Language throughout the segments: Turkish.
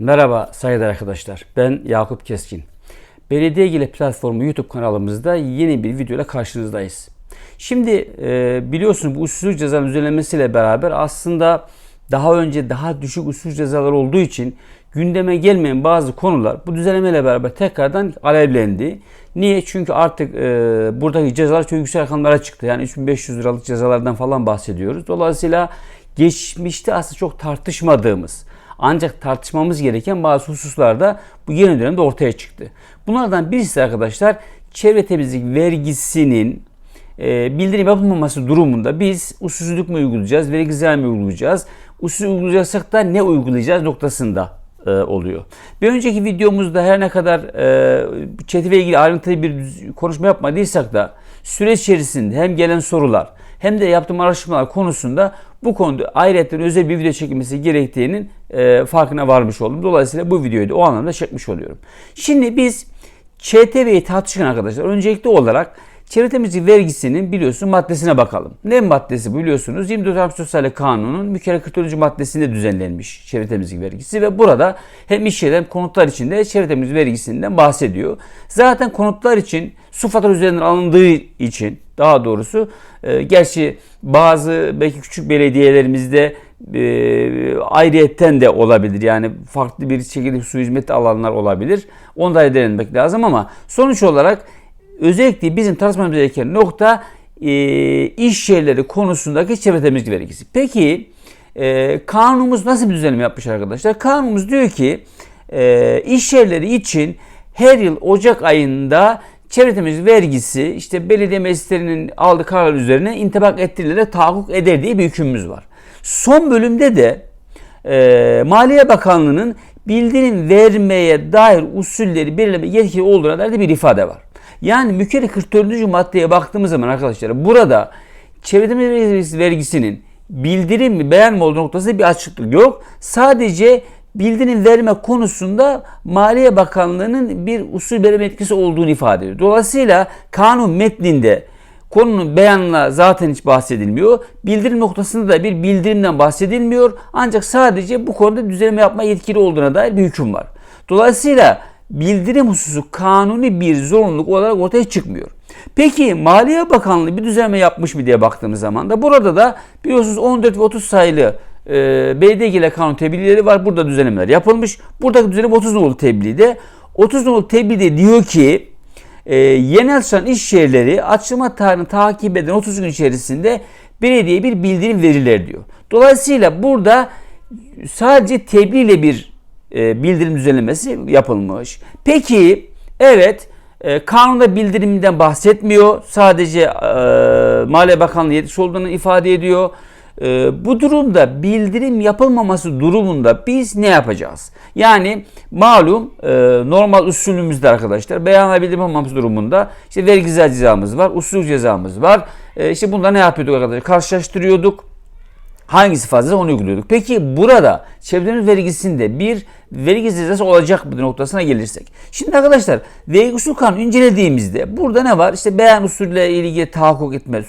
Merhaba saygıdeğer arkadaşlar. Ben Yakup Keskin. Belediye ile platformu YouTube kanalımızda yeni bir video ile karşınızdayız. Şimdi e, biliyorsunuz bu usulsüzlük cezanın düzenlenmesiyle beraber aslında daha önce daha düşük usulsüzlük cezalar olduğu için gündeme gelmeyen bazı konular bu düzenlemeyle beraber tekrardan alevlendi. Niye? Çünkü artık e, buradaki cezalar çok yüksek rakamlara çıktı. Yani 3500 liralık cezalardan falan bahsediyoruz. Dolayısıyla geçmişte aslında çok tartışmadığımız ancak tartışmamız gereken bazı hususlarda bu yeni dönemde ortaya çıktı. Bunlardan birisi arkadaşlar çevre temizlik vergisinin e, bildirim yapılmaması durumunda biz usulsüzlük mü uygulayacağız, vergi mı uygulayacağız, usul uygulayacaksak da ne uygulayacağız noktasında e, oluyor. Bir önceki videomuzda her ne kadar e, çetive ilgili ayrıntılı bir konuşma yapmadıysak da süreç içerisinde hem gelen sorular hem de yaptığım araştırmalar konusunda bu konuda ayrıca özel bir video çekilmesi gerektiğinin e, farkına varmış oldum. Dolayısıyla bu videoyu da o anlamda çekmiş oluyorum. Şimdi biz ÇTV'yi tartışırken arkadaşlar öncelikli olarak çevre temizlik vergisinin biliyorsun maddesine bakalım. Ne maddesi biliyorsunuz? 24 Harp Sosyal Kanunu'nun mükerrer 44. maddesinde düzenlenmiş çevre temizlik vergisi ve burada hem iş yeri hem konutlar için de çevre temizlik vergisinden bahsediyor. Zaten konutlar için su fatura üzerinden alındığı için daha doğrusu e, gerçi bazı belki küçük belediyelerimizde e, ayrıyetten de olabilir. Yani farklı bir şekilde su hizmeti alanlar olabilir. Onu da denenmek lazım ama sonuç olarak özellikle bizim tartışmamız gereken nokta e, iş yerleri konusundaki çevre temizlik vergisi. Peki e, kanunumuz nasıl bir düzenleme yapmış arkadaşlar? Kanunumuz diyor ki e, iş yerleri için her yıl Ocak ayında çevre temizlik vergisi işte belediye meclislerinin aldığı karar üzerine intibak ettirilerek tahakkuk eder diye bir hükmümüz var. Son bölümde de e, Maliye Bakanlığı'nın bildirim vermeye dair usulleri belirleme yetkili olduğuna dair de bir ifade var. Yani mükerrer 44. maddeye baktığımız zaman arkadaşlar burada temizlik vergisinin bildirim mi beyan mı olduğu noktasında bir açıklık yok. Sadece bildirim verme konusunda Maliye Bakanlığı'nın bir usul belirleme etkisi olduğunu ifade ediyor. Dolayısıyla kanun metninde konunun beyanla zaten hiç bahsedilmiyor. Bildirim noktasında da bir bildirimden bahsedilmiyor. Ancak sadece bu konuda düzenleme yapma yetkili olduğuna dair bir hüküm var. Dolayısıyla bildirim hususu kanuni bir zorunluluk olarak ortaya çıkmıyor. Peki Maliye Bakanlığı bir düzenleme yapmış mı diye baktığımız zaman da burada da biliyorsunuz 14 ve 30 sayılı e, BDG kanun tebliğleri var. Burada düzenlemeler yapılmış. Buradaki düzenleme 30 nolu tebliğde. 30 nolu tebliğde diyor ki e, yeni açılan iş yerleri açılma tarihini takip eden 30 gün içerisinde belediye bir bildirim verirler diyor. Dolayısıyla burada sadece tebliğ ile bir e, bildirim düzenlemesi yapılmış. Peki evet e, kanunda bildirimden bahsetmiyor. Sadece e, Maliye Bakanlığı yetkisi olduğunu ifade ediyor. E, bu durumda bildirim yapılmaması durumunda biz ne yapacağız? Yani malum normal usulümüzde arkadaşlar beyana bildirim yapılmaması durumunda işte vergi cezamız var, usul cezamız var. E, işte bunda ne yapıyorduk arkadaşlar? Karşılaştırıyorduk. Hangisi fazla onu uyguluyorduk. Peki burada çevre vergisinde bir vergi cezası olacak mı noktasına gelirsek. Şimdi arkadaşlar vergi usul kanunu incelediğimizde burada ne var? İşte beyan usulle ilgili tahakkuk etme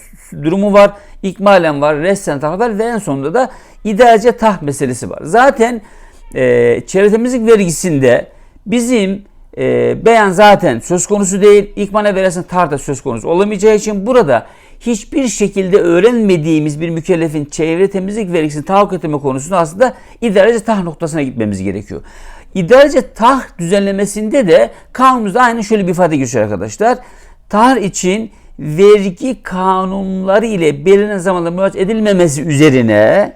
durumu var. İkmalen var. Resten tahakkuk var. Ve en sonunda da idarece taht meselesi var. Zaten e, çevre temizlik vergisinde bizim e, beyan zaten söz konusu değil. İkmale verirsen tarta söz konusu olamayacağı için burada hiçbir şekilde öğrenmediğimiz bir mükellefin çevre temizlik vergisini tahakkuk etme konusunda aslında idarece tah noktasına gitmemiz gerekiyor. İdarece tah düzenlemesinde de kanunumuzda aynı şöyle bir ifade geçiyor arkadaşlar. Tah için vergi kanunları ile belirlenen zamanda müracaat edilmemesi üzerine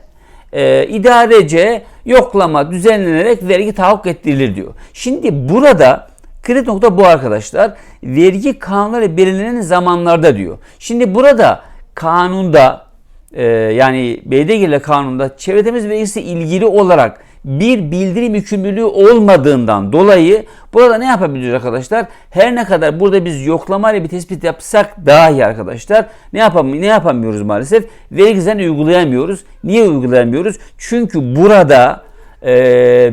e, idarece yoklama düzenlenerek vergi tahakkuk ettirilir diyor. Şimdi burada kritik nokta bu arkadaşlar. Vergi kanunları belirlenen zamanlarda diyor. Şimdi burada kanunda e, yani BDG kanununda çevre temiz vergisi ilgili olarak bir bildirim yükümlülüğü olmadığından dolayı burada ne yapabiliriz arkadaşlar? Her ne kadar burada biz yoklama ile bir tespit yapsak dahi arkadaşlar ne yapam ne yapamıyoruz maalesef? Vergi uygulayamıyoruz. Niye uygulayamıyoruz? Çünkü burada e,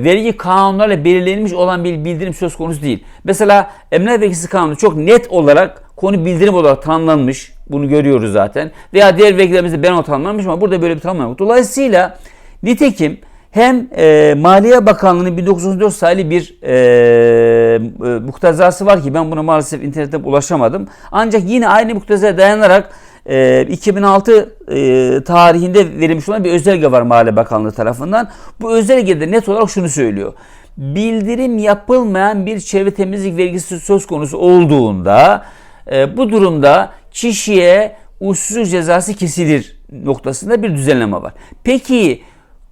vergi kanunlarıyla belirlenmiş olan bir bildirim söz konusu değil. Mesela emlak vergisi kanunu çok net olarak konu bildirim olarak tanımlanmış. Bunu görüyoruz zaten. Veya diğer vergilerimizde ben o tanımlanmış ama burada böyle bir tanımlama yok. Dolayısıyla nitekim hem e, Maliye Bakanlığı'nın 1934 sayılı bir e, e, muktezası var ki ben buna maalesef internetten ulaşamadım. Ancak yine aynı muktezaya dayanarak e, 2006 e, tarihinde verilmiş olan bir özelge var Maliye Bakanlığı tarafından. Bu özelgede net olarak şunu söylüyor. Bildirim yapılmayan bir çevre temizlik vergisi söz konusu olduğunda e, bu durumda kişiye usulsüz cezası kesilir noktasında bir düzenleme var. Peki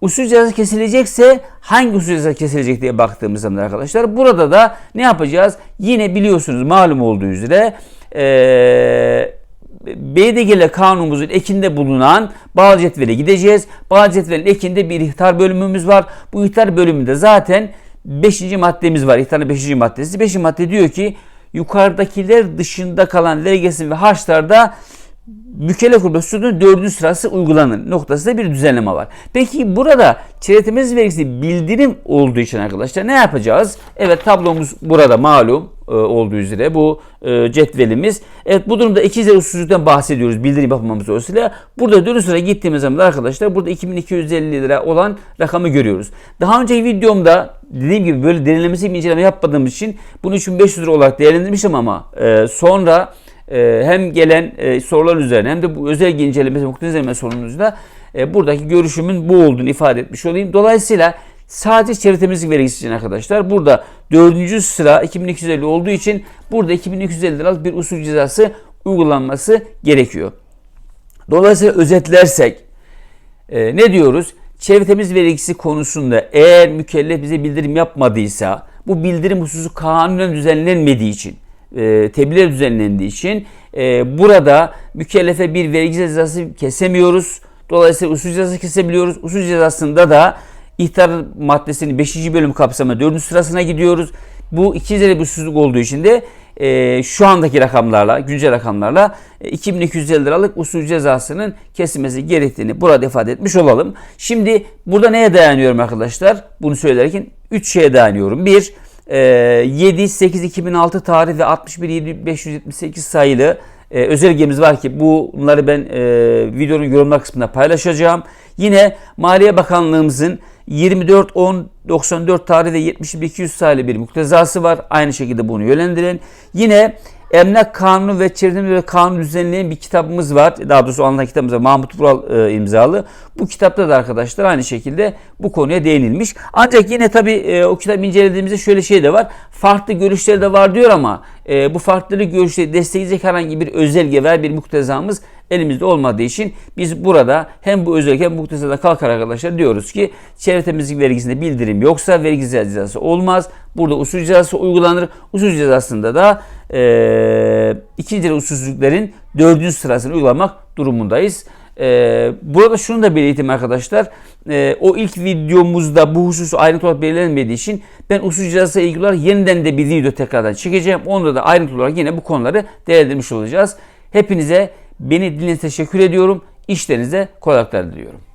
usul cezası kesilecekse hangi usul cezası kesilecek diye baktığımız zaman arkadaşlar burada da ne yapacağız? Yine biliyorsunuz malum olduğu üzere eee BDG'le kanunumuzun ekinde bulunan bağlı cetvele gideceğiz. Bağlı cetvelin ekinde bir ihtar bölümümüz var. Bu ihtar bölümünde zaten 5. maddemiz var. İhtarın 5. maddesi. 5. madde diyor ki yukarıdakiler dışında kalan vergisi ve harçlarda mükellef grubu sütunun dördüncü sırası uygulanır noktasında bir düzenleme var. Peki burada çevre vergisi bildirim olduğu için arkadaşlar ne yapacağız? Evet tablomuz burada malum olduğu üzere bu e, cetvelimiz. Evet bu durumda iki usulsüzlükten bahsediyoruz bildirim yapmamız dolayısıyla. Burada dönüş sıra gittiğimiz zaman da arkadaşlar burada 2250 lira olan rakamı görüyoruz. Daha önceki videomda dediğim gibi böyle derinlemesi bir inceleme yapmadığım için bunu 3500 lira olarak değerlendirmişim ama e, sonra e, hem gelen e, sorular üzerine hem de bu özel incelemesi, muhtemelen sorunuzda e, buradaki görüşümün bu olduğunu ifade etmiş olayım. Dolayısıyla sadece çevre vergisi için arkadaşlar burada dördüncü sıra 2250 olduğu için burada 2250 liralık bir usul cezası uygulanması gerekiyor. Dolayısıyla özetlersek e, ne diyoruz? Çevre temizlik vergisi konusunda eğer mükellef bize bildirim yapmadıysa bu bildirim hususu kanunen düzenlenmediği için e, tebliğ düzenlendiği için e, burada mükellefe bir vergi cezası kesemiyoruz. Dolayısıyla usul cezası kesebiliyoruz. Usul cezasında da ihtar maddesinin 5. bölüm kapsamı 4. sırasına gidiyoruz. Bu iki üzeri bir usulsüzlük olduğu için de e, şu andaki rakamlarla, güncel rakamlarla e, 2250 liralık usul cezasının kesilmesi gerektiğini burada ifade etmiş olalım. Şimdi burada neye dayanıyorum arkadaşlar? Bunu söylerken 3 şeye dayanıyorum. 1 7-8-2006 tarih ve 61-578 sayılı e, özelgemiz var ki bunları ben e, videonun yorumlar kısmında paylaşacağım. Yine Maliye Bakanlığımızın 24-10-94 tarih ve 71-200 sayılı bir muktezası var. Aynı şekilde bunu yönlendirin. Yine Emlak Kanunu ve Çevre ve Kanunu düzenleyen bir kitabımız var. Daha doğrusu anlatan kitabımız var. Mahmut Vural e, imzalı. Bu kitapta da arkadaşlar aynı şekilde bu konuya değinilmiş. Ancak yine tabii e, o kitabı incelediğimizde şöyle şey de var. Farklı görüşleri de var diyor ama e, bu farklı görüşleri destekleyecek herhangi bir özelge veya bir muktezamız elimizde olmadığı için biz burada hem bu özellik hem bu muktezada kalkar arkadaşlar diyoruz ki çevre temizlik vergisinde bildirim yoksa vergi cezası olmaz. Burada usul cezası uygulanır. Usul cezasında da e, ikinci usulsüzlüklerin dördüncü sırasını uygulamak durumundayız. Ee, burada şunu da belirteyim arkadaşlar. Ee, o ilk videomuzda bu hususu ayrıntı olarak belirlenmediği için ben usul cezası ilgili olarak yeniden de bir video tekrardan çekeceğim. Onda da ayrıntı olarak yine bu konuları değerlendirmiş olacağız. Hepinize beni dinlediğiniz teşekkür ediyorum. İşlerinize kolaylıklar diliyorum.